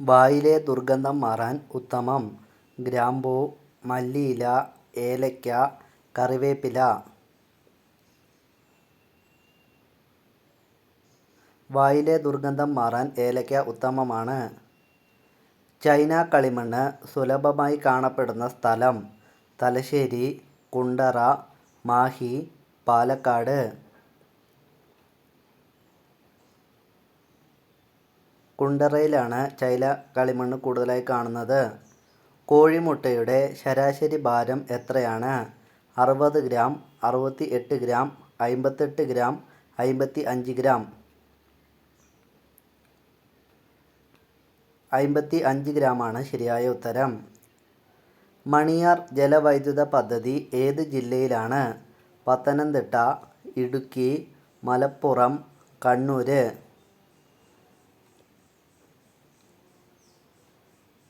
വായിലെ ദുർഗന്ധം മാറാൻ ഉത്തമം. ഗ്രാമ്പൂ മല്ലിയില ഏലയ്ക്ക കറിവേപ്പില. വായിലെ ദുർഗന്ധം മാറാൻ ഏലയ്ക്ക ഉത്തമമാണ്. ചൈന കളിമണ്ണ് സുലഭമായി കാണപ്പെടുന്ന സ്ഥലം തലശ്ശേരി കുണ്ടറ മാഹി പാലക്കാട്. കുണ്ടറയിലാണ് ചൈല കളിമണ്ണ് കൂടുതലായി കാണുന്നത്. കോഴിമുട്ടയുടെ ശരാശരി ഭാരം എത്രയാണ്? അറുപത് ഗ്രാം അറുപത്തി എട്ട് ഗ്രാം അമ്പത്തെട്ട് ഗ്രാം അമ്പത്തി അഞ്ച് ഗ്രാം. അമ്പത്തി അഞ്ച് ഗ്രാമാണ് ശരിയായ ഉത്തരം. മണിയാർ ജലവൈദ്യുത പദ്ധതി ഏത് ജില്ലയിലാണ്? പത്തനംതിട്ട ഇടുക്കി മലപ്പുറം കണ്ണൂർ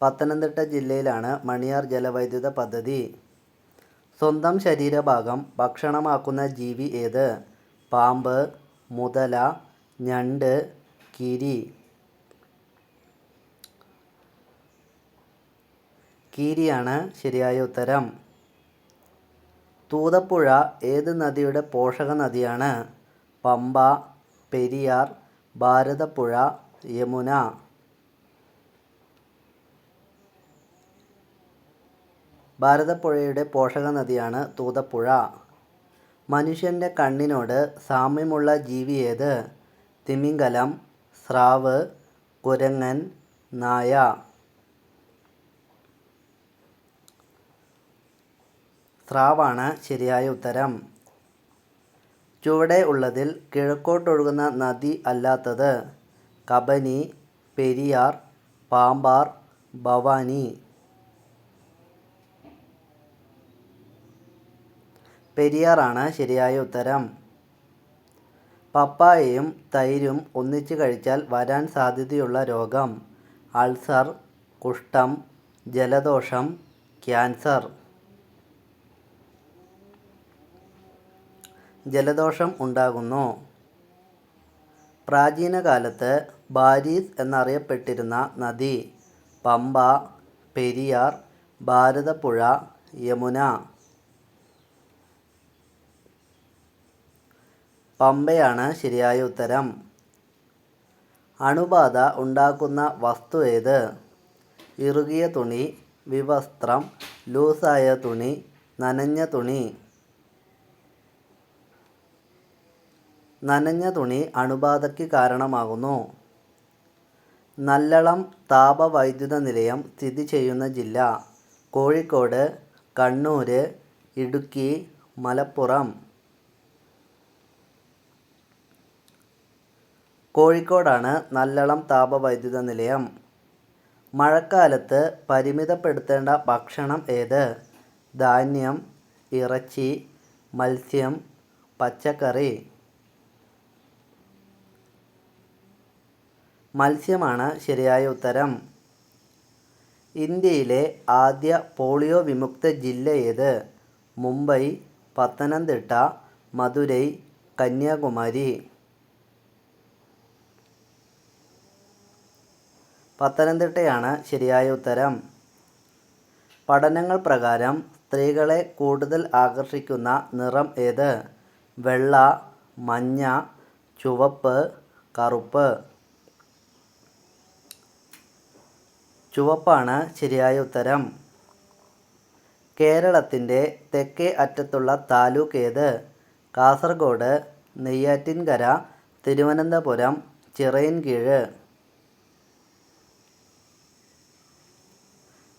പത്തനംതിട്ട ജില്ലയിലാണ് മണിയാർ ജലവൈദ്യുത പദ്ധതി. സ്വന്തം ശരീരഭാഗം ഭക്ഷണമാക്കുന്ന ജീവി ഏത്? പാമ്പ് മുതല ഞണ്ട് കിരി. കീരിയാണ് ശരിയായ ഉത്തരം. തൂതപ്പുഴ ഏത് നദിയുടെ പോഷക നദിയാണ്? പമ്പ പെരിയാർ ഭാരതപ്പുഴ യമുന. ഭാരതപ്പുഴയുടെ പോഷകനദിയാണ് തൂതപ്പുഴ. മനുഷ്യന്റെ കണ്ണിനോട് സാമ്യമുള്ള ജീവി ഏത്? തിമിംഗലം സ്രാവ് കുരങ്ങൻ നായ. സ്രാവാണ് ശരിയായ ഉത്തരം. ചുവടെ ഉള്ളതിൽ കിഴക്കോട്ടൊഴുകുന്ന നദി അല്ലാത്തത് കബനി പെരിയാർ പാമ്പാർ ഭവാനി. പെരിയാറാണ് ശരിയായ ഉത്തരം. പപ്പായയും തൈരും ഒന്നിച്ച് കഴിച്ചാൽ വരാൻ സാധ്യതയുള്ള രോഗം. അൾസർ കുഷ്ഠം ജലദോഷം ക്യാൻസർ. ജലദോഷം ഉണ്ടാകുന്നു. പ്രാചീന കാലത്ത് ബാരീസ് എന്നറിയപ്പെട്ടിരുന്ന നദി പമ്പ പെരിയാർ ഭാരതപ്പുഴ യമുന. പമ്പയാണ് ശരിയായ ഉത്തരം. അണുബാധ ഉണ്ടാക്കുന്ന വസ്തു ഏത്? ഇറുകിയ തുണി വിവസ്ത്രം ലൂസായ തുണി നനഞ്ഞ തുണി. നനഞ്ഞ തുണി അണുബാധയ്ക്ക് കാരണമാകുന്നു. നല്ലളം താപവൈദ്യുത നിലയം സ്ഥിതി ചെയ്യുന്ന ജില്ല കോഴിക്കോട് കണ്ണൂർ ഇടുക്കി മലപ്പുറം. കോഴിക്കോടാണ് നല്ലളം താപവൈദ്യുത നിലയം. മഴക്കാലത്ത് പരിമിതപ്പെടുത്തേണ്ട ഭക്ഷണം ഏത്? ധാന്യം ഇറച്ചി മത്സ്യം പച്ചക്കറി. മത്സ്യമാണ് ശരിയായ ഉത്തരം. ഇന്ത്യയിലെ ആദ്യ പോളിയോ വിമുക്ത ജില്ല ഏത്? മുംബൈ പത്തനംതിട്ട മധുരൈ കന്യാകുമാരി. പത്തനംതിട്ടയാണ് ശരിയായ ഉത്തരം. പഠനങ്ങൾ പ്രകാരം സ്ത്രീകളെ കൂടുതൽ ആകർഷിക്കുന്ന നിറം ഏത്? വെള്ള മഞ്ഞ ചുവപ്പ് കറുപ്പ്. ചുവപ്പാണ് ശരിയായ ഉത്തരം. കേരളത്തിന്റെ തെക്കേ അറ്റത്തുള്ള താലൂക്ക് ഏത്? കാസർഗോഡ് നെയ്യാറ്റിൻകര തിരുവനന്തപുരം ചിറയൻകീഴ്.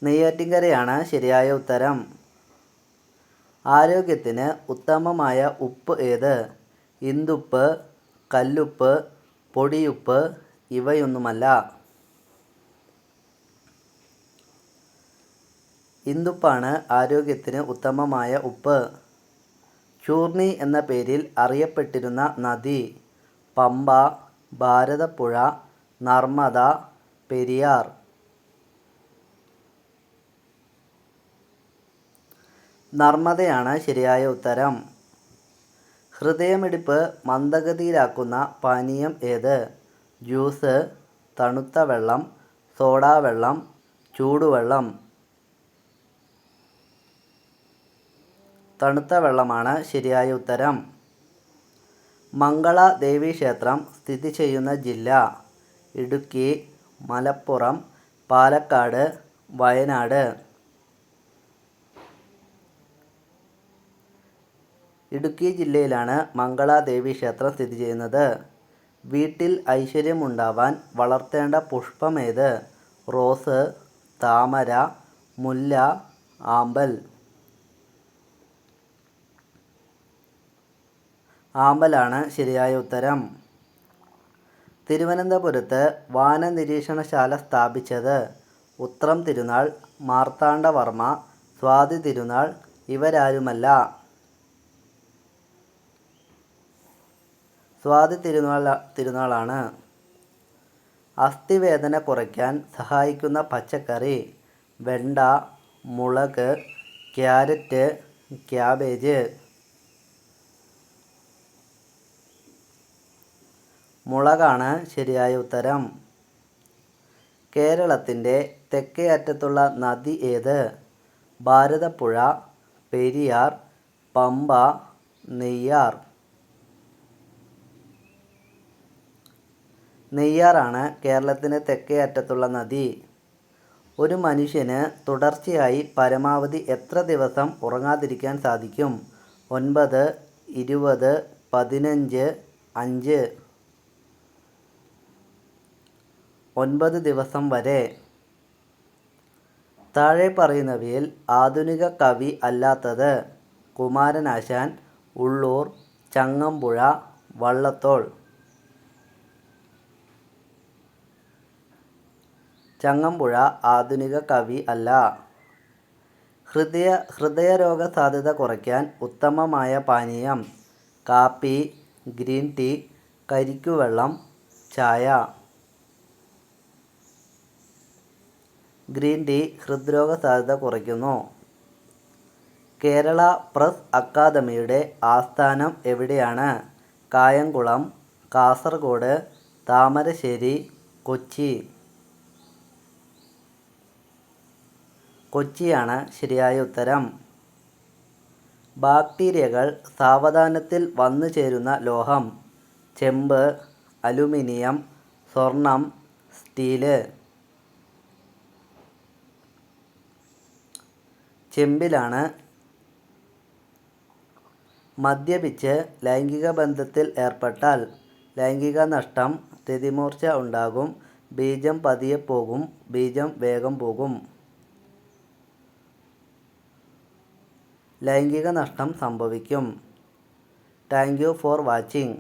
നെയ്യാറ്റിൻകരയാണ് ശരിയായ ഉത്തരം. ആരോഗ്യത്തിന് ഉത്തമമായ ഉപ്പ് ഏത്? ഇന്ദുപ്പ് കല്ലുപ്പ് പൊടിയുപ്പ് ഇവയൊന്നുമല്ല. ഇന്ദുപ്പാണ് ആരോഗ്യത്തിന് ഉത്തമമായ ഉപ്പ്. ചൂർണി എന്ന പേരിൽ അറിയപ്പെട്ടിരുന്ന നദി പമ്പ ഭാരതപ്പുഴ നർമ്മദ പെരിയാർ. നർമ്മദയാണ് ശരിയായ ഉത്തരം. ഹൃദയമിടിപ്പ് മന്ദഗതിയിലാക്കുന്ന പാനീയം ഏത്? ജ്യൂസ് തണുത്ത വെള്ളം സോഡാവെള്ളം ചൂടുവെള്ളം. തണുത്ത വെള്ളമാണ് ശരിയായ ഉത്തരം. മംഗള ദേവി ക്ഷേത്രം സ്ഥിതി ചെയ്യുന്ന ജില്ല ഇടുക്കി മലപ്പുറം പാലക്കാട് വയനാട്. ഇടുക്കി ജില്ലയിലാണ് മംഗളാദേവി ക്ഷേത്രം സ്ഥിതി ചെയ്യുന്നത്. വീട്ടിൽ ഐശ്വര്യമുണ്ടാവാൻ വളർത്തേണ്ട പുഷ്പമേത് റോസ് താമര മുല്ല ആമ്പൽ. ആമ്പലാണ് ശരിയായ ഉത്തരം. തിരുവനന്തപുരത്ത് വാനനിരീക്ഷണശാല സ്ഥാപിച്ചത് ഉത്രം തിരുനാൾ മാർത്താണ്ഡവർമ്മ സ്വാതി തിരുനാൾ ഇവരാരുമല്ല. സ്വാതി തിരുനാൾ തിരുനാളാണ്. അസ്ഥിവേദന കുറയ്ക്കാൻ സഹായിക്കുന്ന പച്ചക്കറി വെണ്ട മുളക് ക്യാരറ്റ് ക്യാബേജ്. മുളകാണ് ശരിയായ ഉത്തരം. കേരളത്തിന്റെ തെക്കേ അറ്റത്തുള്ള നദി ഏത്? ഭാരതപ്പുഴ പെരിയാർ പമ്പ നെയ്യാർ. നെയ്യാറാണ് കേരളത്തിന്റെ തെക്കേ അറ്റത്തുള്ള നദി. ഒരു മനുഷ്യന് തുടർച്ചയായി പരമാവധി എത്ര ദിവസം ഉറങ്ങാതിരിക്കാൻ സാധിക്കും? ഒൻപത് ഇരുപത് പതിനഞ്ച് അഞ്ച്. ഒൻപത് ദിവസം വരെ. താഴെ പറയുന്നവയിൽ ആധുനിക കവി അല്ലാത്തത് കുമാരനാശാൻ ഉള്ളൂർ ചങ്ങമ്പുഴ വള്ളത്തോൾ. ചങ്ങമ്പുഴ ആധുനിക കവി അല്ല. ഹൃദയ ഹൃദയരോഗ സാധ്യത കുറയ്ക്കാൻ ഉത്തമമായ പാനീയം കാപ്പി ഗ്രീൻ ടീ കരിക്കുവെള്ളം ചായ. ഗ്രീൻ ടീ ഹൃദ്രോഗ സാധ്യത കുറയ്ക്കുന്നു. കേരള പ്രസ് അക്കാദമിയുടെ ആസ്ഥാനം എവിടെയാണ്? കായംകുളം കാസർഗോഡ് താമരശ്ശേരി കൊച്ചി. കൊച്ചിയാണ് ശരിയായ ഉത്തരം. ബാക്ടീരിയകൾ സാവധാനത്തിൽ വന്നു ചേരുന്ന ലോഹം ചെമ്പ് അലുമിനിയം സ്വർണം സ്റ്റീൽ. ചെമ്പിലാണ് മദ്യപിച്ച് ലൈംഗിക ബന്ധത്തിൽ ഏർപ്പെട്ടാൽ ലൈംഗിക നഷ്ടം രതിമൂർച്ച ഉണ്ടാകും ബീജം പതിയെ പോകും ബീജം വേഗം പോകും. ലൈംഗിക നഷ്ടം സംഭവിക്കും. Thank you for watching.